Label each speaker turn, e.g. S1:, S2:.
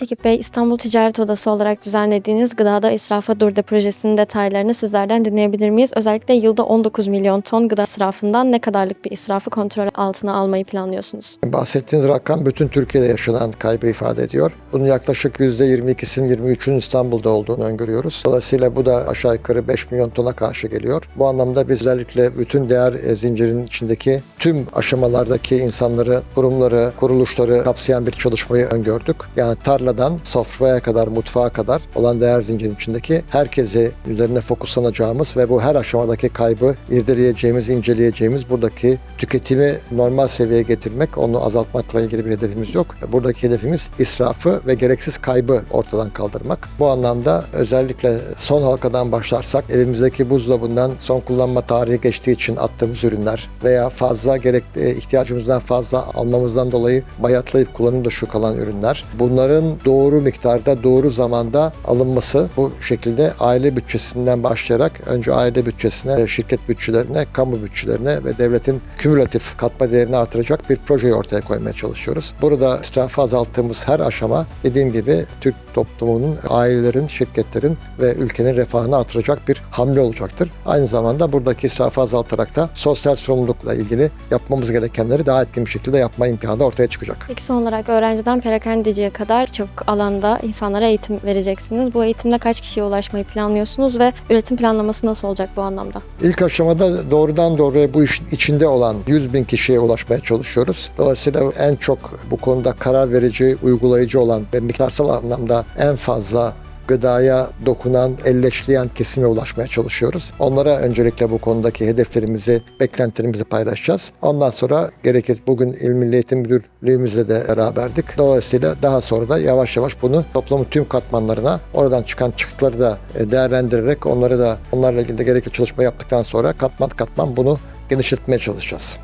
S1: Şekip Bey, İstanbul Ticaret Odası olarak düzenlediğiniz Gıdada İsrafa Durda projesinin detaylarını sizlerden dinleyebilir miyiz? Özellikle yılda 19 milyon ton gıda israfından ne kadarlık bir israfı kontrol altına almayı planlıyorsunuz?
S2: Bahsettiğiniz rakam bütün Türkiye'de yaşanan kaybı ifade ediyor. Bunun yaklaşık %22'sinin 23'ünün İstanbul'da olduğunu öngörüyoruz. Dolayısıyla bu da aşağı yukarı 5 milyon tona karşı geliyor. Bu anlamda biz özellikle bütün değer e, zincirinin içindeki tüm aşamalardaki insanları, kurumları, kuruluşları kapsayan bir çalışmayı öngördük. Yani tarladan sofraya kadar, mutfağa kadar olan değer zincirinin içindeki herkesi üzerine fokuslanacağımız ve bu her aşamadaki kaybı irdeleyeceğimiz, inceleyeceğimiz buradaki tüketimi normal seviyeye getirmek, onu azaltmakla ilgili bir hedefimiz yok. Buradaki hedefimiz israfı ve gereksiz kaybı ortadan kaldırmak. Bu anlamda özellikle son halkadan başlarsak evimizdeki buzdolabından son kullanma tarihi geçtiği için attığımız ürünler veya fazla gerek e, ihtiyacımızdan fazla almamızdan dolayı bayatlayıp kullanım dışı kalan ürünler. Bunların doğru miktarda, doğru zamanda alınması bu şekilde aile bütçesinden başlayarak önce aile bütçesine, şirket bütçelerine, kamu bütçelerine ve devletin kümülatif katma değerini artıracak bir projeyi ortaya koymaya çalışıyoruz. Burada israfı azalttığımız her aşama dediğim gibi Türk toplumunun, ailelerin, şirketlerin ve ülkenin refahını artıracak bir hamle olacaktır. Aynı zamanda buradaki israfı azaltarak da sosyal sorumlulukla ilgili yapmamız gerekenleri daha etkin bir şekilde yapma imkanı ortaya çıkacak.
S1: Peki son olarak öğrenciden perakendeciye kadar çok alanda insanlara eğitim vereceksiniz. Bu eğitimle kaç kişiye ulaşmayı planlıyorsunuz ve üretim planlaması nasıl olacak bu anlamda?
S2: İlk aşamada doğrudan doğruya bu işin içinde olan 100 bin kişiye ulaşmaya çalışıyoruz. Dolayısıyla en çok bu konuda karar verici, uygulayıcı olan ve miktarsal anlamda en fazla gıdaya dokunan, elleşleyen kesime ulaşmaya çalışıyoruz. Onlara öncelikle bu konudaki hedeflerimizi, beklentilerimizi paylaşacağız. Ondan sonra gerekir bugün İl Milli Eğitim Müdürlüğümüzle de beraberdik. Dolayısıyla daha sonra da yavaş yavaş bunu toplumun tüm katmanlarına, oradan çıkan çıktıları da e, değerlendirerek onları da onlarla ilgili de gerekli çalışma yaptıktan sonra katman katman bunu genişletmeye çalışacağız.